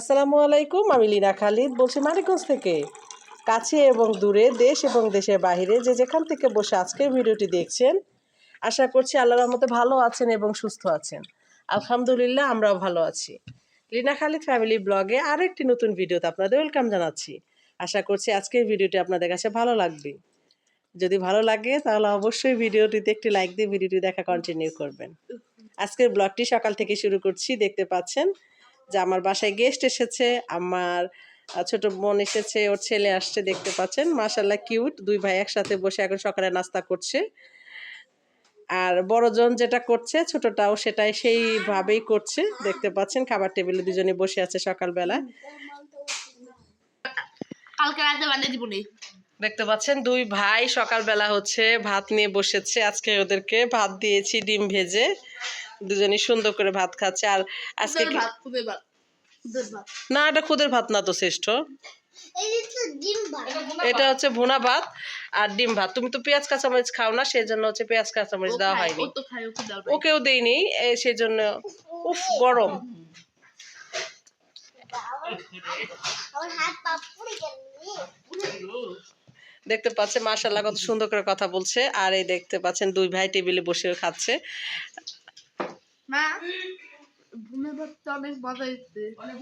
আসসালামু আলাইকুম, আমি লীনা খালিদ বলছি মানিকগঞ্জ থেকে। কাছে এবং দূরে দেশ এবং দেশের বাইরে যে যেখান থেকে বসে আজকের ভিডিওটি দেখছেন, আশা করছি আল্লাহ রহমতে ভালো আছেন এবং সুস্থ আছেন। আলহামদুলিল্লাহ, আমরাও ভালো আছি। লীনা খালিদ ফ্যামিলি ব্লগে আরও একটি নতুন ভিডিওতে আপনাদের ওয়েলকাম জানাচ্ছি। আশা করছি আজকের ভিডিওটি আপনাদের কাছে ভালো লাগবে। যদি ভালো লাগে, তাহলে অবশ্যই ভিডিওটিতে একটি লাইক দিয়ে ভিডিওটি দেখা কন্টিনিউ করবেন। আজকের ব্লগটি সকাল থেকে শুরু করছি, দেখতে পাচ্ছেন যে আমার বাসায় গেস্ট এসেছে আমার ছোট বোন এসেছে ওর ছেলে আসছে দেখতে পাচ্ছেন। মাশাল্লাহ কিউট দুই ভাই একসাথে বসে এখন সকালে নাস্তা করছে। আর বড়জন যেটা করছে ছোটটাও সেটাই সেইভাবেই করছে। দেখতে পাচ্ছেন খাবার টেবিলে দুজনে বসে আছে সকালবেলা। কালকে রাতে বানিয়ে দিব দেখতে পাচ্ছেন দুই ভাই সকালবেলা হচ্ছে ভাত নিয়ে বসেছে। আজকে ওদেরকে ভাত দিয়েছি ডিম ভেজে। দুজনই সুন্দর করে ভাত খাচ্ছে আর আজকে না এটা খুদের ভাত না তো শ্রেষ্ঠ। এটা হচ্ছে ভুনা ভাত। আর ডিম ভাত। তুমি তো পেঁয়াজ কাঁচামরিচ খাও না সেই জন্য হচ্ছে পেঁয়াজ কাঁচামরিচ দেওয়া হয়নি। ওকেও দেইনি এ, সেই জন্য উফ গরম। দেখতে পাচ্ছেন মাশাল্লাহ কত সুন্দর করে কথা বলছে। আর এই দেখতে পাচ্ছেন দুই ভাই টেবিলে বসে খাচ্ছে।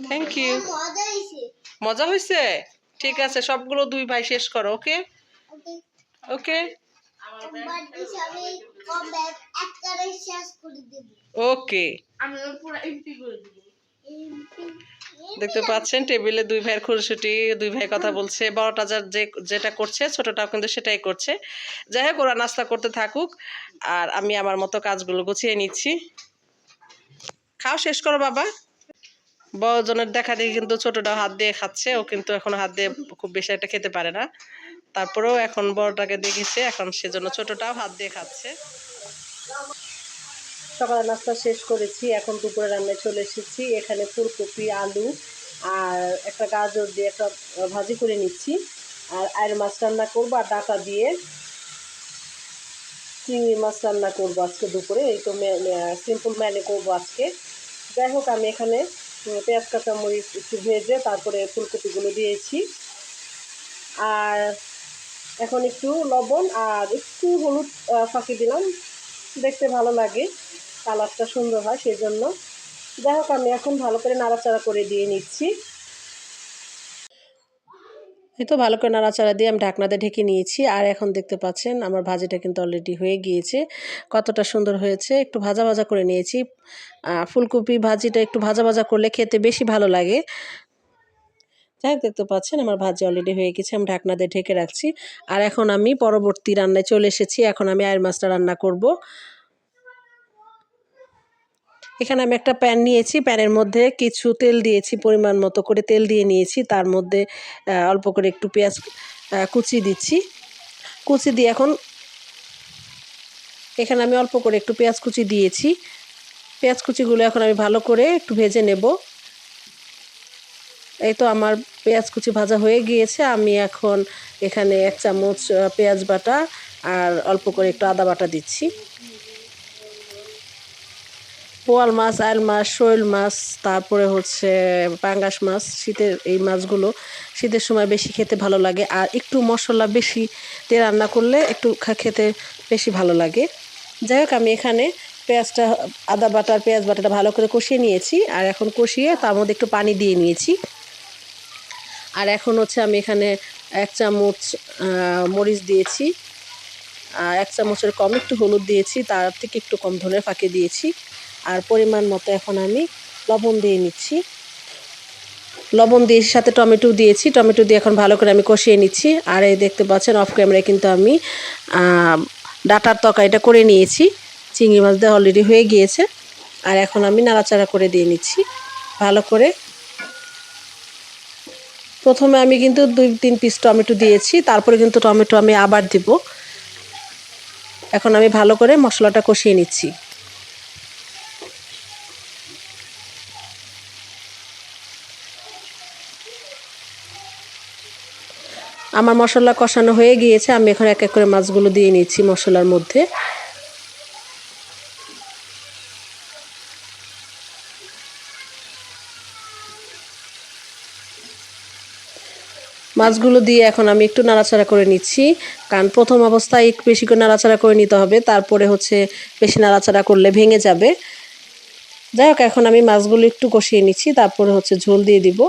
থ্যাংক ইউ মজা হয়েছে ঠিক আছে, সবগুলো দুই ভাই শেষ করো, ওকে? ওকে? ওকে। দেখতে পাচ্ছেন, টেবিলে দুই ভাইয়ের খুনসুটি দুই ভাই কথা বলছে। বড়টা যার যে, যেটা করছে, ছোটটাও কিন্তু সেটাই করছে। যাই হোক, ওরা নাস্তা করতে থাকুক, আর আমি আমার মতো কাজগুলো গুছিয়ে নিচ্ছি। খাও শেষ করো বাবা। বড়জনের দেখা দেখি কিন্তু ছোটটাও হাত দিয়ে খাচ্ছে, ও কিন্তু এখন হাত দিয়ে খুব বেশি একটা খেতে পারে না। তারপরেও এখন বড়টাকে দেখেছে, এখন সেজন্য ছোটটাও হাত দিয়ে খাচ্ছে। সকালে নাস্তা শেষ করেছি, এখন দুপুরে রান্নায় চলে এসেছি। এখানে ফুলকপি, আলু আর একটা গাজর দিয়ে একটা ভাজি করে নিচ্ছি। আর আয়ের মাছ রান্না করব আর ডাটা দিয়ে চিংড়ি মাছ রান্না করব আজকে দুপুরে? এই তো সিম্পল ম্যানে করব আজকে। যাই হোক, আমি এখানে পেঁয়াজ কাঁচা মরিচ একটু ভেজে তারপরে ফুলকপিগুলো দিয়েছি। আর এখন একটু লবণ আর একটু হলুদ ফাঁকি দিলাম। দেখতে ভালো লাগে, কালারটা সুন্দর হয় সেই জন্য যাই হোক, আমি এখন ভালো করে নাড়াচাড়া করে দিয়ে নিচ্ছি। এই তো ভালো করে নাড়াচাড়া দিয়ে আমি ঢাকনাতে ঢেকে নিয়েছি। আর এখন দেখতে পাচ্ছেন আমার ভাজিটা কিন্তু অলরেডি হয়ে গিয়েছে। কতটা সুন্দর হয়েছে। একটু ভাজা ভাজা করে নিয়েছি। ফুলকপি ভাজিটা একটু ভাজা ভাজা করলে খেতে বেশি ভালো লাগে। যাই দেখতে পাচ্ছেন আমার ভাজি অলরেডি হয়ে গেছে। আমি ঢাকনা দিয়ে ঢেকে রাখছি। আর এখন আমি পরবর্তী রান্নায় চলে এসেছি। এখন আমি আয়ের মাছটা রান্না করব। এখানে আমি একটা প্যান নিয়েছি প্যানের মধ্যে কিছু তেল দিয়েছি, পরিমাণ মতো করে তেল দিয়ে নিয়েছি। তার মধ্যে অল্প করে একটু পেঁয়াজ কুচি দিচ্ছি। কুচি দিয়ে এখন এখানে আমি অল্প করে একটু পেঁয়াজ কুচি দিয়েছি। পেঁয়াজ কুচিগুলো এখন আমি ভালো করে একটু ভেজে নেব। এই তো আমার পেঁয়াজ কুচি ভাজা হয়ে গিয়েছে। আমি এখন এখানে এক চামচ পেঁয়াজ বাটা আর অল্প করে একটু আদা বাটা দিচ্ছি। পোয়াল মাছ আয়েল মাছ, শৈল মাছ, তারপরে হচ্ছে পাঙ্গাস মাছ, শীতের এই মাছগুলো শীতের সময় বেশি খেতে ভালো লাগে। আর একটু মশলা বেশি দিয়ে রান্না করলে একটু খেতে বেশি ভালো লাগে। যাই হোক, আমি এখানে পেঁয়াজটা, আদা বাটার পেঁয়াজ বাটাটা ভালো করে কষিয়ে নিয়েছি। আর এখন কষিয়ে তার মধ্যে একটু পানি দিয়ে নিয়েছি। আর এখন হচ্ছে আমি এখানে এক চামচ মরিচ দিয়েছি। এক চামচের কম একটু হলুদ দিয়েছি, তার থেকে একটু কম ধনে ফাঁকি দিয়েছি। আর পরিমাণ মতো এখন আমি লবণ দিয়ে নিচ্ছি। লবণ দিয়ে সাথে টমেটো দিয়েছি। টমেটো দিয়ে এখন ভালো করে আমি কষিয়ে নিচ্ছি। আর এই দেখতে পাচ্ছেন অফ ক্যামেরায় কিন্তু আমি ডাটার তরকারিটা করে নিয়েছি। চিংড়ি মাছ দিয়ে অলরেডি হয়ে গিয়েছে। আর এখন আমি নাড়াচাড়া করে দিয়ে নিচ্ছি। ভালো করে প্রথমে আমি কিন্তু দুই তিন পিস টমেটো দিয়েছি। তারপরে কিন্তু টমেটো আমি আবার দিব। এখন আমি ভালো করে মশলাটা কষিয়ে নিচ্ছি। আমার মশলা কষানো হয়ে গিয়েছে, আমি এখন এক এক করে মাছগুলো দিয়ে নিচ্ছি মশলার মধ্যে। মাছগুলো দিয়ে এখন আমি একটু নাড়াচাড়া করে নিচ্ছি, কারণ প্রথম অবস্থায় একটু বেশি করে নাড়াচাড়া করে নিতে হবে, তারপরে হচ্ছে বেশি নাড়াচাড়া করলে ভেঙে যাবে। যাই হোক, এখন আমি মাছগুলো একটু কষিয়ে নিচ্ছি, তারপরে হচ্ছে ঝোল দিয়ে দিব।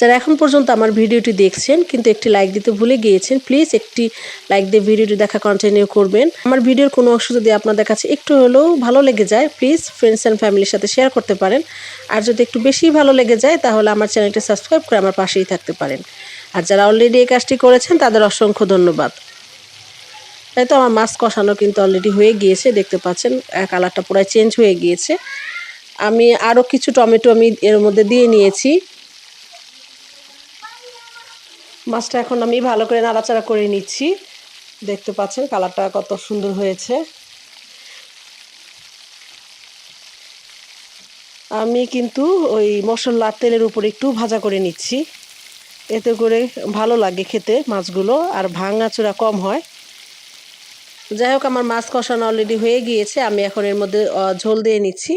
যারা এখন পর্যন্ত আমার ভিডিওটি দেখছেন, কিন্তু একটি লাইক দিতে ভুলে গিয়েছেন প্লিজ একটি লাইক দিয়ে ভিডিওটি দেখা কন্টিনিউ করবেন। আমার ভিডিওর কোনো অংশ যদি আপনাদের কাছে একটু হলেও ভালো লেগে যায় প্লিজ ফ্রেন্ডস অ্যান্ড ফ্যামিলির সাথে শেয়ার করতে পারেন। আর যদি একটু বেশি ভালো লেগে যায়, তাহলে আমার চ্যানেলটি সাবস্ক্রাইব করে আমার পাশেই থাকতে পারেন। আর যারা অলরেডি এই কাজটি করেছেন, তাদের অসংখ্য ধন্যবাদ। তাই তো আমার মাছ কষানো কিন্তু অলরেডি হয়ে গিয়েছে, দেখতে পাচ্ছেন কালারটা পুরাই চেঞ্জ হয়ে গিয়েছে। আমি আরও কিছু টমেটো আমি এর মধ্যে দিয়ে নিয়েছি। মাছটা এখন আমি ভালো করে নাড়াচাড়া করে নিচ্ছি। দেখতে পাচ্ছেন কালারটা কত সুন্দর হয়েছে। আমি কিন্তু ওই মশলার তেলের উপর একটু ভাজা করে নিচ্ছি। এতে করে ভালো লাগে খেতে মাছগুলো, আর ভাঙাচোরা কম হয়। যাই হোক, আমার মাছ কষানো অলরেডি হয়ে গিয়েছে। আমি এখন এর মধ্যে ঝোল দিয়ে নিচ্ছি।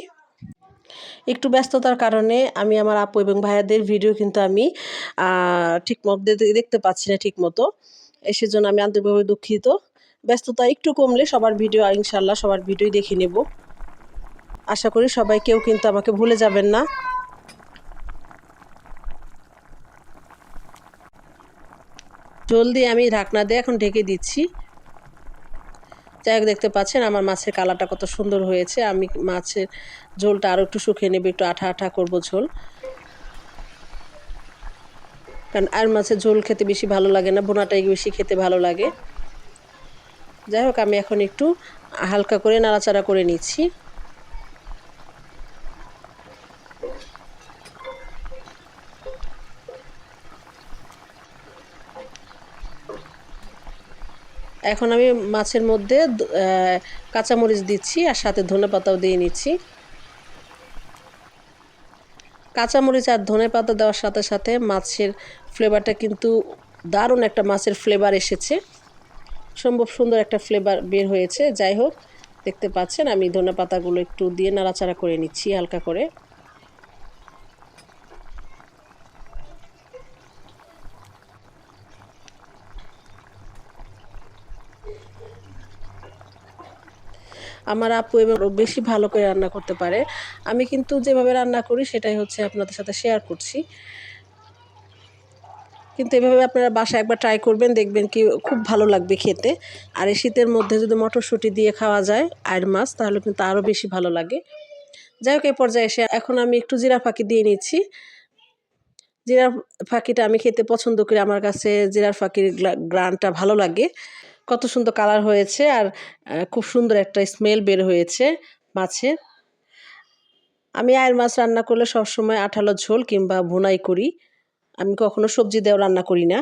একটু ব্যস্ততার কারণে আমি আমার আপু এবং ভাইয়াদের ভিডিও কিন্তু আমি ঠিক মতো দেখতে পাচ্ছি না ঠিক মতো সেজন্য আমি আন্তরিকভাবে দুঃখিত। ব্যস্ততা একটু কমলে সবার ভিডিও ইনশাল্লাহ সবার ভিডিওই দেখে নেব। আশা করি সবাই কেউ কিন্তু আমাকে ভুলে যাবেন না। জলদি আমি ঢাকনা দিয়ে এখন ঢেকে দিচ্ছি। যাই হোক দেখতে পাচ্ছেন, আমার মাছের কালারটা কত সুন্দর হয়েছে। আমি মাছের ঝোলটা আরও একটু শুকিয়ে নেবে, একটু আঠা আঠা করব ঝোল। কারণ আর মাছের ঝোল খেতে বেশি ভালো লাগে না বোনাটাই বেশি খেতে ভালো লাগে। যাই হোক, আমি এখন একটু হালকা করে নাড়াচাড়া করে নিচ্ছি। এখন আমি মাছের মধ্যে কাঁচামরিচ দিচ্ছি আর সাথে ধনে পাতাও দিয়ে নিচ্ছি। কাঁচামরিচ আর ধনে পাতা দেওয়ার সাথে সাথে মাছের ফ্লেভারটা কিন্তু দারুণ একটা মাছের ফ্লেভার এসেছে। সম্ভব সুন্দর একটা ফ্লেভার বের হয়েছে। যাই হোক, দেখতে পাচ্ছেন আমি ধনে পাতাগুলো একটু দিয়ে নাড়াচাড়া করে নিচ্ছি হালকা করে। আমার আপু এবং বেশি ভালো করে রান্না করতে পারে। আমি কিন্তু যেভাবে রান্না করি সেটাই হচ্ছে আপনাদের সাথে শেয়ার করছি। কিন্তু এভাবে আপনারা বাসায় একবার ট্রাই করবেন, দেখবেন কি খুব ভালো লাগবে খেতে। আর এই শীতের মধ্যে যদি মটরশুঁটি দিয়ে খাওয়া যায়, আয়ের মাছ, তাহলে কিন্তু আরও বেশি ভালো লাগে। যাই হোক, এই পর্যায়ে এসে এখন আমি একটু জিরা ফাঁকি দিয়ে নিচ্ছি। জিরার ফাঁকিটা আমি খেতে পছন্দ করি। আমার কাছে জিরার ফাঁকির গ্রানটা ভালো লাগে। কত সুন্দর কালার হয়েছে আর খুব সুন্দর একটা স্মেল বের হয়েছে মাছের। আমি আয়ের মাছ রান্না করলে সবসময় আঠালো ঝোল কিংবা ভুনাই করি। আমি কখনো সবজি দিয়েও রান্না করি না।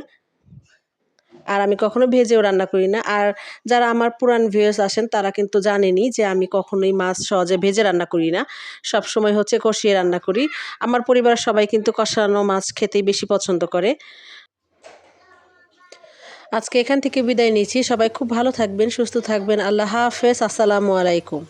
আর আমি কখনো ভেজেও রান্না করি না। আর যারা আমার পুরান ভিউয়ার্স আসেন তারা কিন্তু জানেনি যে আমি কখনোই মাছ সহজে ভেজে রান্না করি না। সব সময় হচ্ছে কষিয়ে রান্না করি। আমার পরিবারের সবাই কিন্তু কষানো মাছ খেতেই বেশি পছন্দ করে। আজকে এখান থেকে বিদায় নিচ্ছি। সবাই খুব ভালো থাকবেন, সুস্থ থাকবেন। আল্লাহ হাফেজ। আসসালামু আলাইকুম।